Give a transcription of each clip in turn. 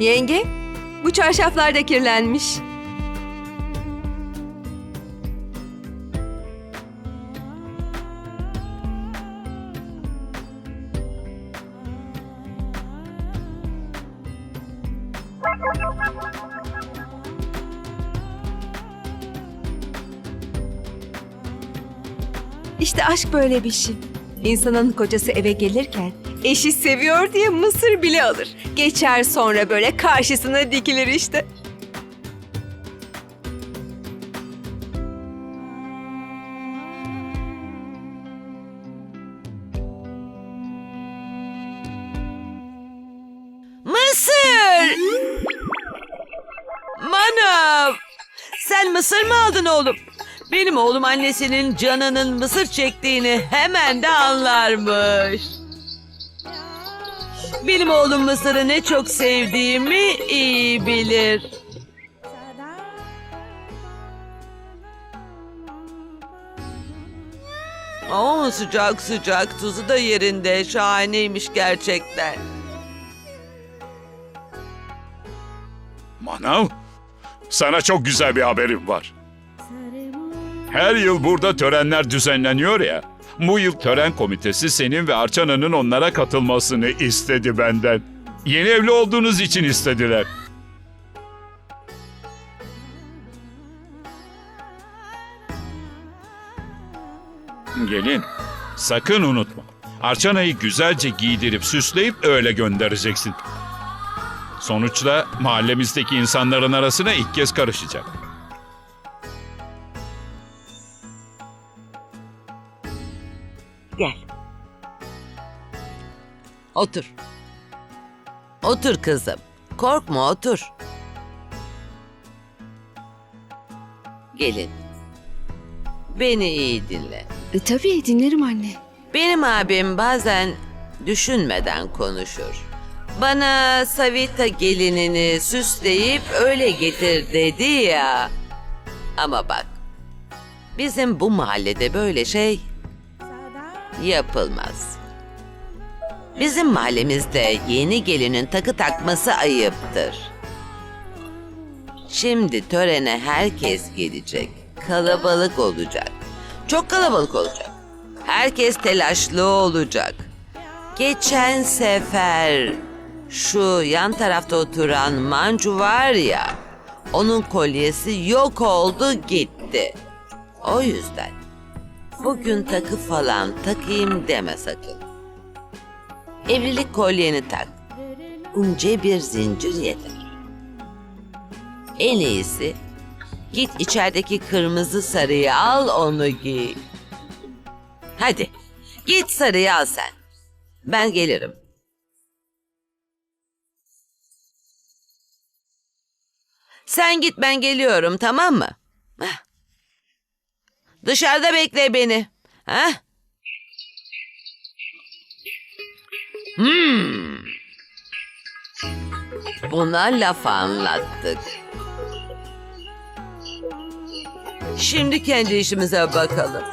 Yenge, bu çarşaflar da kirlenmiş. İşte aşk böyle bir şey. İnsanın kocası eve gelirken eşi seviyor diye mısır bile alır. Geçer sonra böyle karşısına dikilir işte. Mısır! Manav! Sen mısır mı aldın oğlum? Benim oğlum annesinin canının mısır çektiğini hemen de anlarmış. Benim oğlum mısırı ne çok sevdiğimi iyi bilir. Oo sıcak sıcak tuzu da yerinde şahaneymiş gerçekten. Manav, sana çok güzel bir haberim var. Her yıl burada törenler düzenleniyor ya. Bu yıl tören komitesi senin ve Arçana'nın onlara katılmasını istedi benden. Yeni evli olduğunuz için istediler. Gelin, sakın unutma. Arçana'yı güzelce giydirip süsleyip öyle göndereceksin. Sonuçta mahallemizdeki insanların arasına ilk kez karışacak. Gel. Otur. Otur kızım. Korkma otur. Gelin. Beni iyi dinle. E, tabii dinlerim anne. Benim abim bazen düşünmeden konuşur. Bana Savita gelinini süsleyip öyle getir dedi ya. Ama bak. Bizim bu mahallede böyle şey yapılmaz. Bizim mahallemizde yeni gelinin takı takması ayıptır. Şimdi törene herkes gelecek. Kalabalık olacak. Çok kalabalık olacak. Herkes telaşlı olacak. Geçen sefer şu yan tarafta oturan Mancu var ya, onun kolyesi yok oldu gitti. O yüzden bugün takı falan takayım deme sakın. Evlilik kolyeni tak. İnce bir zincir yeter. En iyisi git içerideki kırmızı sarıyı al onu giy. Hadi git sarıyı al sen. Ben gelirim. Sen git ben geliyorum tamam mı? Heh. Dışarıda bekle beni. Ha? Hmm. Buna laf anlattık. Şimdi kendi işimize bakalım.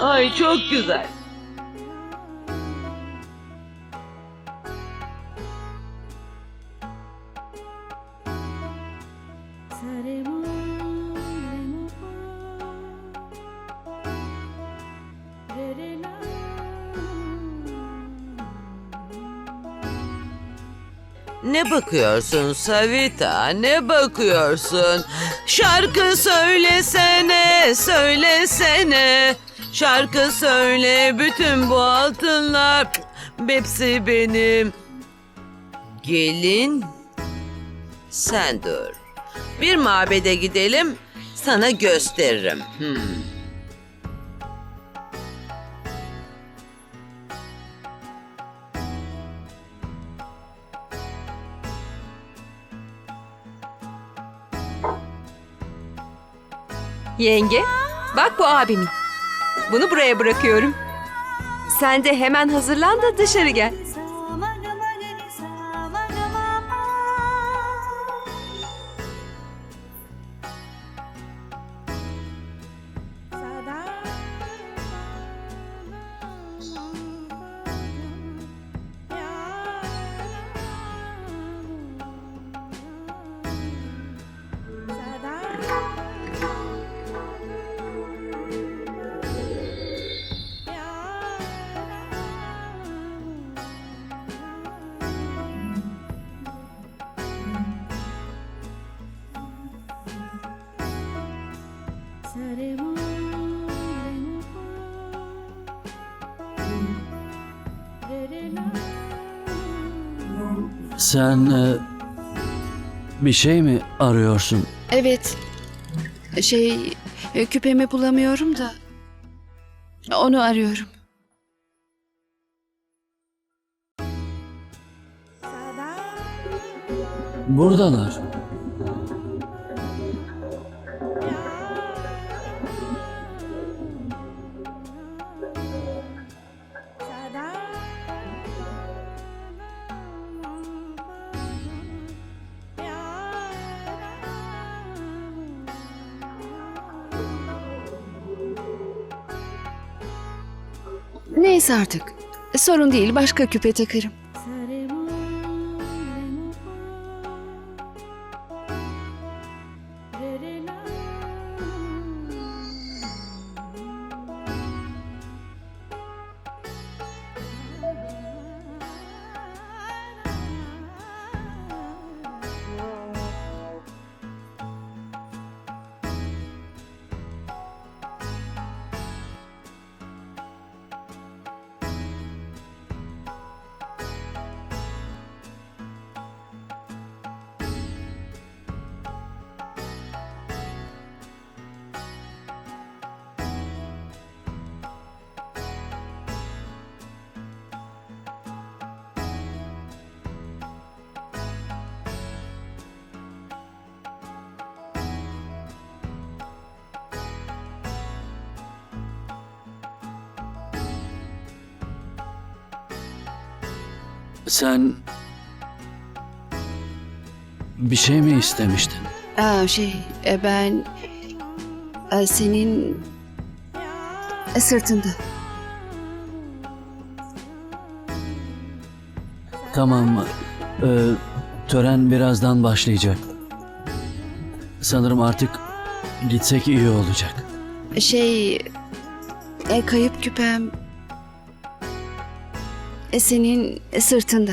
Ay çok güzel. Ne bakıyorsun Savita? Ne bakıyorsun? Şarkı söylesene, söylesene. Şarkı söyle bütün bu altınlar hepsi benim. Gelin sen dur. Bir mabede gidelim sana gösteririm. Hmm. Yenge, bak bu abimin. Bunu buraya bırakıyorum. Sen de hemen hazırlan da dışarı gel. Sen e, bir şey mi arıyorsun? Evet. Şey e, küpemi bulamıyorum da onu arıyorum. Buradalar. Neyse artık. Sorun değil, başka küpe takarım. Sen bir şey mi istemiştin? Aa, şey, e, ben e, senin e, sırtında. Tamam. e, tören birazdan başlayacak. Sanırım artık gitsek iyi olacak. Şey, e, kayıp küpem senin sırtında.